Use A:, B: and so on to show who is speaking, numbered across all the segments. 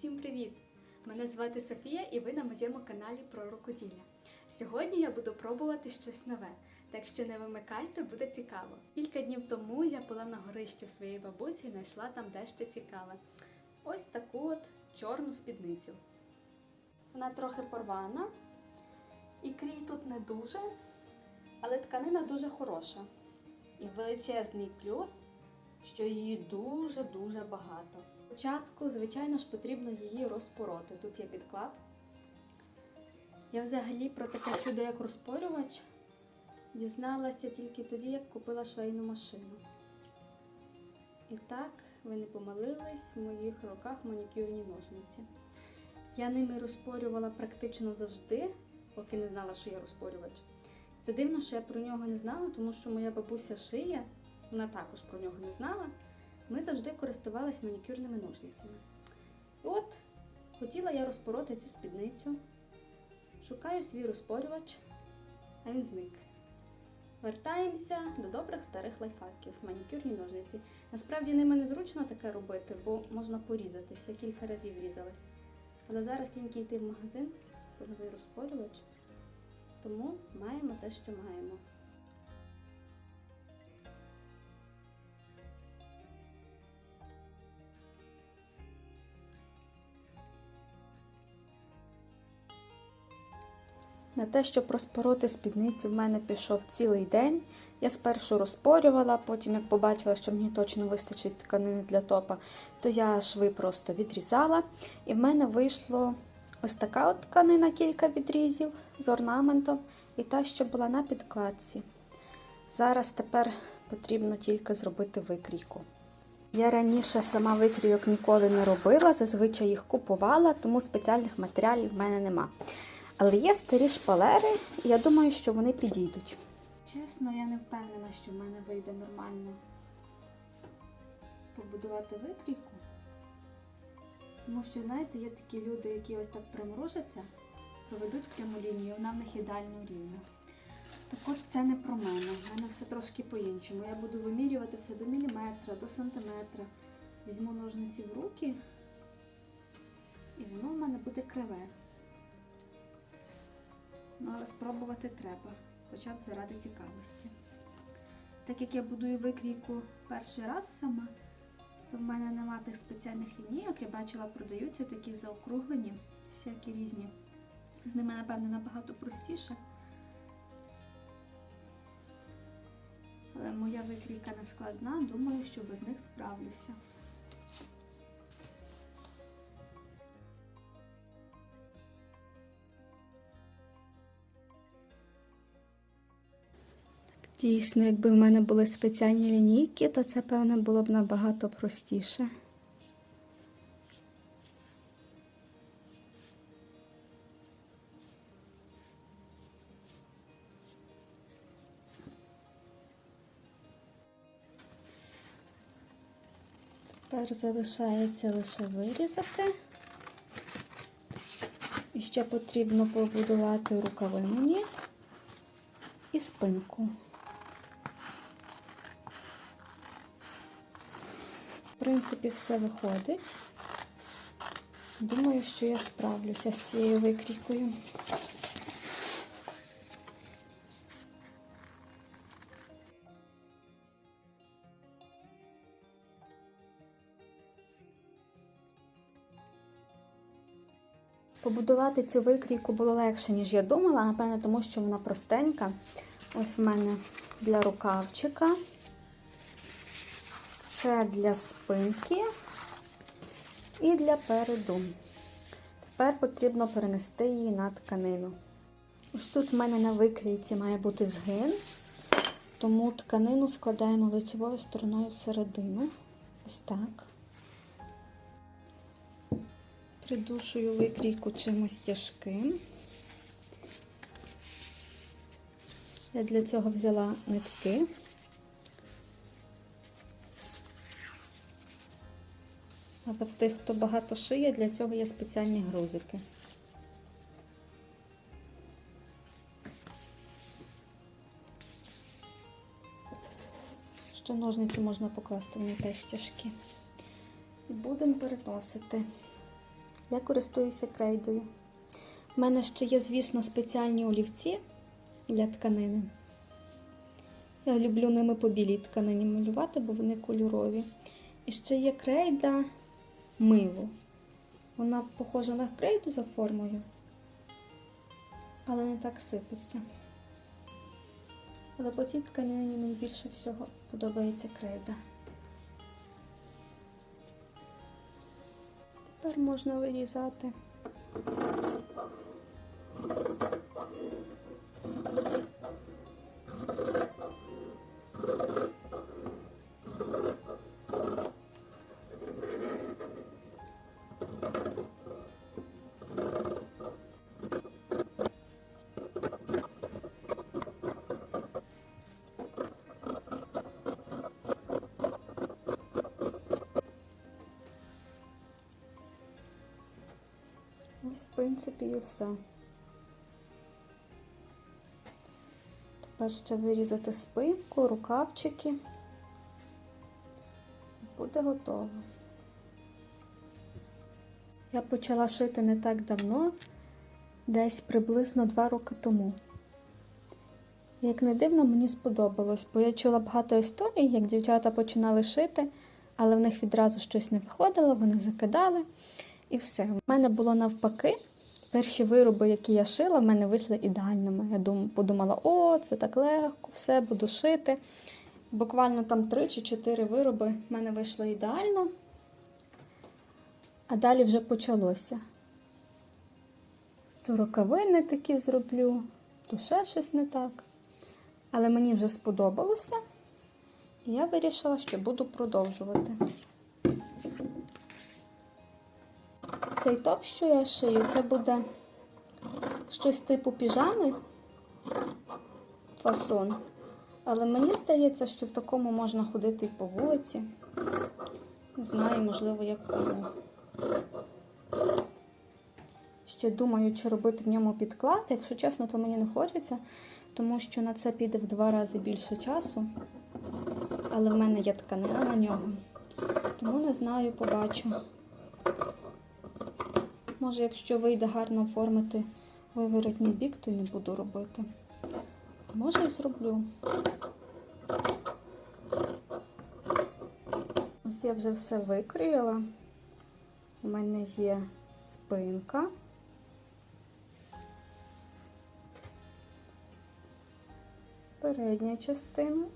A: Всім привіт! Мене звати Софія і ви на моєму каналі про рукоділля. Сьогодні я буду пробувати щось нове, так що не вимикайте, буде цікаво. Кілька днів тому я була на горищі своєї бабусі і знайшла там дещо цікаве. Ось таку от чорну спідницю. Вона трохи порвана, і крій тут не дуже, але тканина дуже хороша. І величезний плюс, що її дуже-дуже багато. Спочатку, звичайно ж, потрібно її розпороти. Тут є підклад. Я взагалі про таке чудо, як розпорювач, дізналася тільки тоді, як купила швейну машину. І так, ви не помилились, в моїх руках манікюрні ножниці. Я ними розпорювала практично завжди, поки не знала, що я розпорювач. Це дивно, що я про нього не знала, тому що моя бабуся шиє, вона також про нього не знала. Ми завжди користувалися манікюрними ножницями. І от хотіла я розпороти цю спідницю. Шукаю свій розпорювач, а він зник. Вертаємося до добрих старих лайфхаків, манікюрні ножниці. Насправді ними незручно таке робити, бо можна порізатися, кілька разів різалась. Але зараз ліньки йти в магазин по новий розпорювач, тому маємо те, що маємо. На те, щоб розпороти спідницю, в мене пішов цілий день. Я спершу розпорювала, потім, як побачила, що мені точно вистачить тканини для топа, то я шви просто відрізала. І в мене вийшло ось така от тканина, кілька відрізів з орнаментом, і та, що була на підкладці. Зараз тепер потрібно тільки зробити викрійку. Я раніше сама викрійок ніколи не робила, зазвичай їх купувала, тому спеціальних матеріалів в мене нема. Але є старі шпалери, і я думаю, що вони підійдуть. Чесно, я не впевнена, що в мене вийде нормально побудувати викрійку. Тому що, знаєте, є такі люди, які ось так примружаться, проведуть пряму лінію, вона в них ідеально рівна. Так от це не про мене. У мене все трошки по-іншому. Я буду вимірювати все до міліметра, до сантиметра. Візьму ножниці в руки, і воно в мене буде криве. Ну, але спробувати треба, хоча б заради цікавості. Так як я будую викрійку перший раз сама, то в мене нема тих спеціальних лінійок. Я бачила, продаються такі заокруглені, всякі різні. З ними, напевне, набагато простіше. Але моя викрійка не складна, думаю, що без них справлюся. Дійсно, якби в мене були спеціальні лінійки, то це, певне, було б набагато простіше. Тепер залишається лише вирізати. І ще потрібно побудувати рукави мені і спинку. Принципі, все виходить. Думаю, що я справлюся з цією викрійкою. Побудувати цю викрійку було легше, ніж я думала, напевне, тому що вона простенька. Ось в мене для рукавчика. Це для спинки і для переду. Тепер потрібно перенести її на тканину. Ось тут в мене на викрійці має бути згин, тому тканину складаємо лицевою стороною всередину. Ось так. Придушую викрійку чимось тяжким. Я для цього взяла нитки. Але в тих, хто багато шиє, для цього є спеціальні грузики. Ще ножниці можна покласти, вони теж тяжкі. І будемо переносити. я користуюся крейдою. У мене ще є, звісно, спеціальні олівці для тканини. Я люблю ними по білій тканині малювати, бо вони кольорові. І ще є крейда мило. Вона похожа на крейду за формою, але не так сипеться. Але по цій тканині мені більше всього подобається крейда. Тепер можна вирізати. В принципі, і все. Тепер ще вирізати спинку, рукавчики. Буде готово. Я почала шити не так давно, десь приблизно два роки тому. Як не дивно, мені сподобалось, бо я чула багато історій, як дівчата починали шити, але в них відразу щось не виходило, вони закидали. І все. У мене було навпаки. Перші вироби, які я шила, в мене вийшли ідеальними. Я дум, подумала, о, це так легко, все буду шити. Буквально там 3 чи 4 вироби в мене вийшло ідеально. А далі вже почалося. То рукавини такі зроблю, то ще щось не так. Але мені вже сподобалося, і я вирішила, що буду продовжувати. Цей топ, що я шию, це буде щось типу піжами фасон. Але мені здається, що в такому можна ходити і по вулиці. Не знаю, можливо, як кому. Ще думаю, чи робити в ньому підклад. Якщо чесно, то мені не хочеться, тому що на це піде в два рази більше часу. Але в мене є тканина на нього. Тому не знаю, побачу. Може, якщо вийде гарно оформити виворотній бік, то й не буду робити. Може і зроблю. Ось я вже все викроїла. У мене є спинка. Передня частина.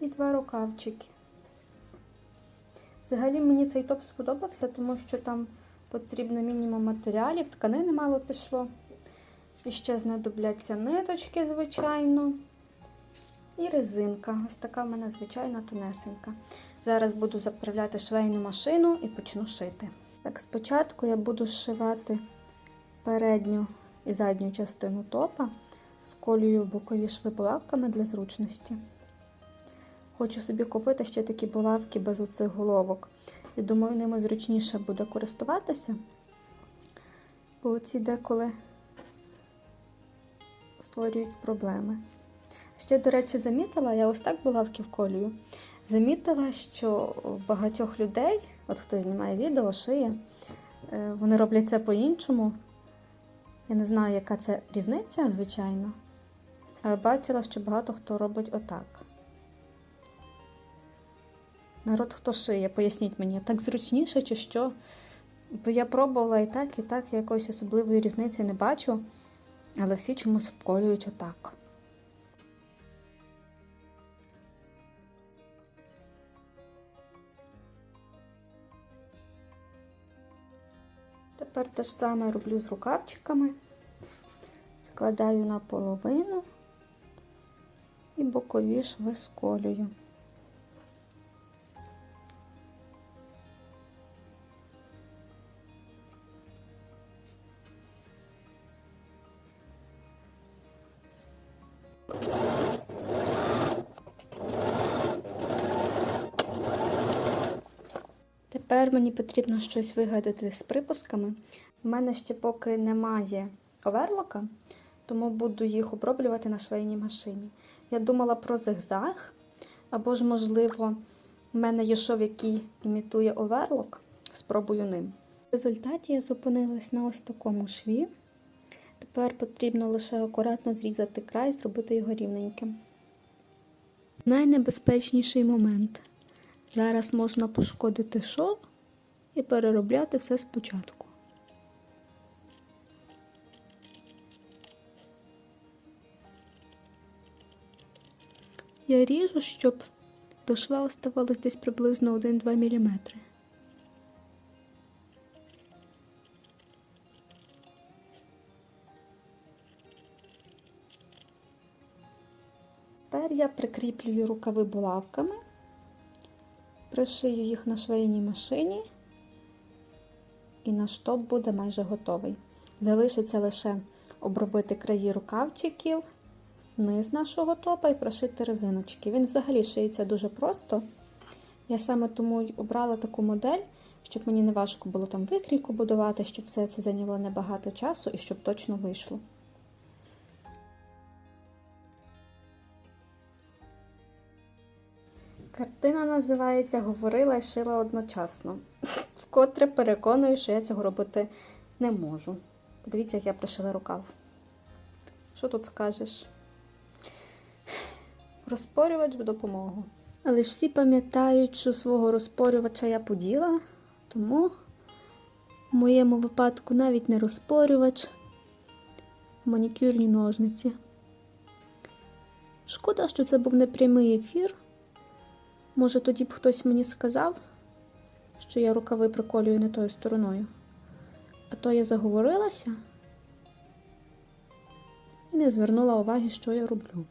A: І два рукавчики. Взагалі мені цей топ сподобався, тому що там потрібно мінімум матеріалів, тканини мало пішло. І ще знадобляться ниточки, звичайно. І резинка. Ось така в мене звичайна тонесенька. Зараз буду заправляти швейну машину і почну шити. Так, спочатку я буду зшивати передню і задню частину топа, сколюю бокові шви булавками для зручності. Хочу собі купити ще такі булавки без оцих головок. І думаю, ними зручніше буде користуватися. Бо ці деколи створюють проблеми. Ще, до речі, замітила, я ось так булавки вколюю. Замітила, що багатьох людей, от хто знімає відео, шиє, е, вони роблять це по-іншому. Я не знаю, яка це різниця, звичайно. Але бачила, що багато хто робить отак. Народ, хто шиє, поясніть мені, так зручніше чи що? Бо я пробувала і так, і так, я якоїсь особливої різниці не бачу, але всі чомусь вколюють отак. Тепер те ж саме роблю з рукавчиками, складаю на половину і бокові шви сколюю. Тепер мені потрібно щось вигадати з припусками. У мене ще поки немає оверлока, тому буду їх оброблювати на швейній машині. Я думала про зигзаг, або ж, можливо, У мене є шов, який імітує оверлок. Спробую ним. В результаті я зупинилась на ось такому шві. Тепер потрібно лише акуратно зрізати край, зробити його рівненьким. Найнебезпечніший момент. Зараз можна пошкодити шов і переробляти все спочатку. Я ріжу, щоб до шва оставалось десь приблизно 1-2 мм. Тепер я прикріплюю рукави булавками, пришию їх на швейній машині, і наш топ буде майже готовий. Залишиться лише обробити краї рукавчиків, низ нашого топа і прошити резиночки. Він взагалі шиється дуже просто. Я саме тому й обрала таку модель, щоб мені не важко було там викрійку будувати, щоб все це зайняло небагато часу і щоб точно вийшло. Картина називається Говорила і шила одночасно. Вкотре переконую, що я цього робити не можу. Подивіться, як я пришила рукав. Що тут скажеш? Розпорювач в допомогу. Але ж всі пам'ятають, що свого розпорювача я поділа, тому в моєму випадку навіть не розпорювач, а манікюрні ножниці. Шкода, що це був не прямий ефір. Може, тоді б хтось мені сказав, що я рукави приколюю не тою стороною. А то я заговорилася і не звернула уваги, що я роблю.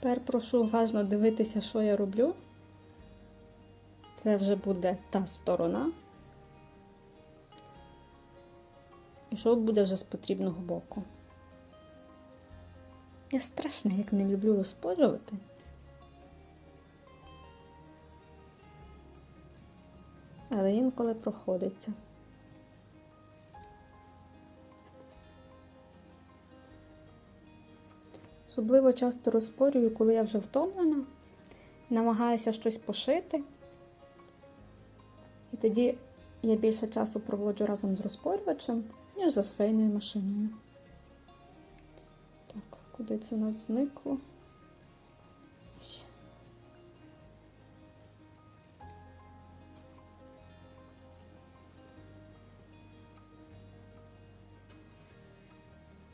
A: Тепер прошу уважно дивитися, що я роблю. Це вже буде та сторона. І що буде вже з потрібного боку. Я страшно, як не люблю розпорювати. Але інколи проходиться. Особливо часто розпорюю, коли я вже втомлена, намагаюся щось пошити. І тоді я більше часу проводжу разом з розпорювачем, ніж за швейною машиною. Куди це у нас зникло?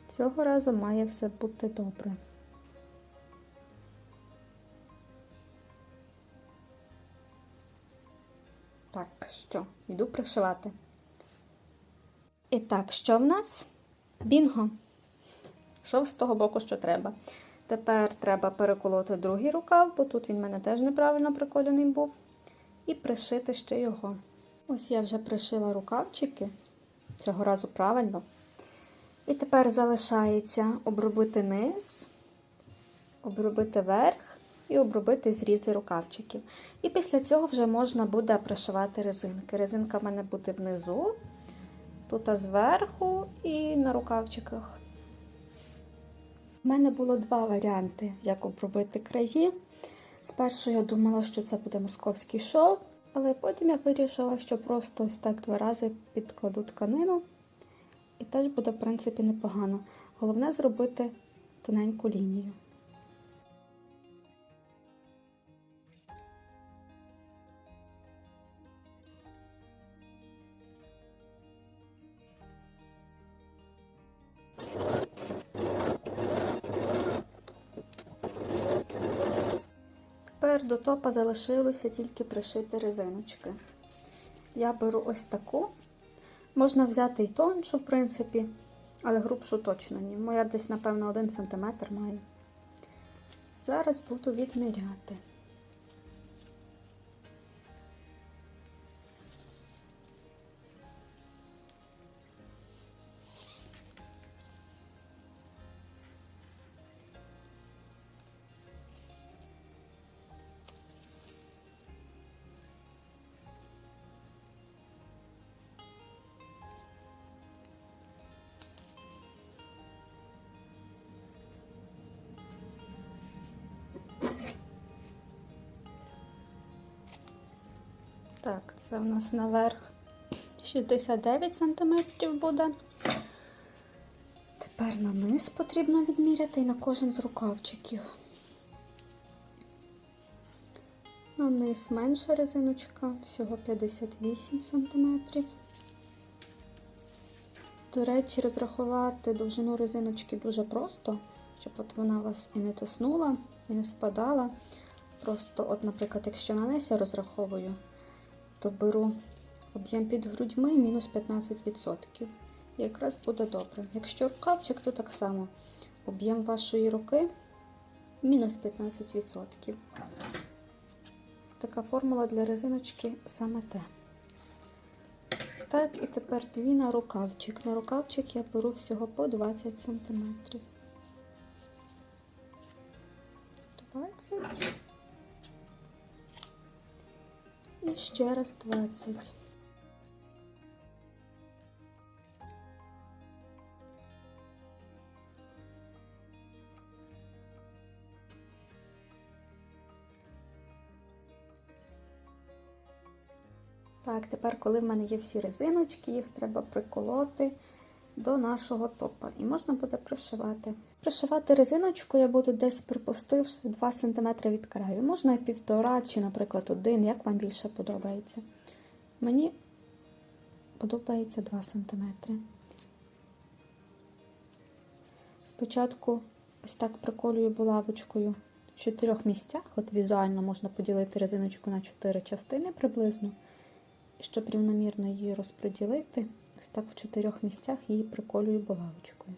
A: Цього разу має все бути добре. Так, що, йду пришивати. І так, що в нас? Бінго. Шов з того боку, що треба. Тепер треба переколоти другий рукав, бо тут він в мене теж неправильно приколений був. І пришити ще його. Ось я вже пришила рукавчики, цього разу правильно. І тепер залишається обробити низ, обробити верх і обробити зрізи рукавчиків. І після цього вже можна буде пришивати резинки. Резинка в мене буде внизу, тут зверху і на рукавчиках. У мене було два варіанти, як обробити краї. Спершу я думала, що це буде московський шов, але потім я вирішила, що просто ось так два рази підкладу тканину. І теж буде, в принципі, непогано. Головне зробити тоненьку лінію. Тепер до топа залишилося тільки пришити резиночки. Я беру ось таку. Можна взяти і тоншу, в принципі, але грубшу точно ні. Моя десь, напевно, 1 см має. Зараз буду відміряти. Так, це в нас наверх 69 см буде. Тепер на низ потрібно відміряти і на кожен з рукавчиків. На низ менша резиночка, всього 58 см. До речі, розрахувати довжину резиночки дуже просто, щоб от вона вас і не тиснула, і не спадала. Просто, от, наприклад, якщо на низ я розраховую, то беру об'єм під грудьми мінус 15%. І якраз буде добре. Якщо рукавчик, то так само. Об'єм вашої руки мінус 15%. Така формула для резиночки саме те. Так, і тепер дві на рукавчик. На рукавчик я беру всього по 20 см. 20. Ще раз 20. Так, тепер, коли в мене є всі резиночки, їх треба приколоти до нашого топа. І можна буде пришивати. Пришивати резиночку я буду десь припустивши 2 см від краю. Можна і півтора чи, наприклад, один, як вам більше подобається. Мені подобається 2 см. Спочатку ось так приколюю булавочкою в чотирьох місцях. От візуально можна поділити резиночку на 4 частини приблизно. Щоб рівномірно її розподілити, ось так в чотирьох місцях її приколюю булавочкою.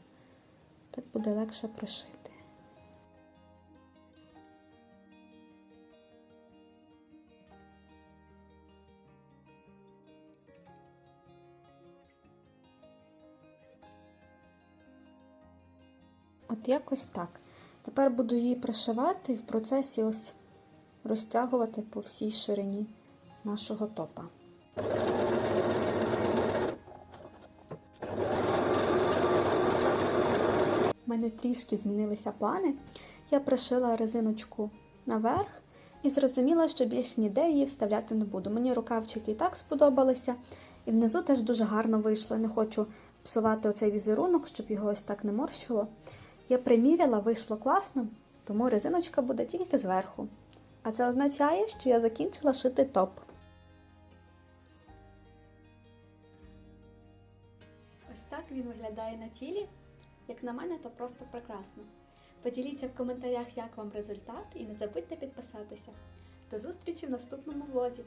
A: Буде легше пришити. От якось так. Тепер буду її пришивати і в процесі ось розтягувати по всій ширині нашого топа. Мене трішки змінилися плани. Я пришила резиночку наверх і зрозуміла, що більш ніде її вставляти не буду. Мені рукавчики і так сподобалися, і внизу теж дуже гарно вийшло. Не хочу псувати оцей візерунок, щоб його ось так не морщило. Я приміряла, вийшло класно, тому резиночка буде тільки зверху. А це означає, що я закінчила шити топ. Ось так він виглядає на тілі. Як на мене, то просто прекрасно. Поділіться в коментарях, як вам результат, і не забудьте підписатися. До зустрічі в наступному влозі!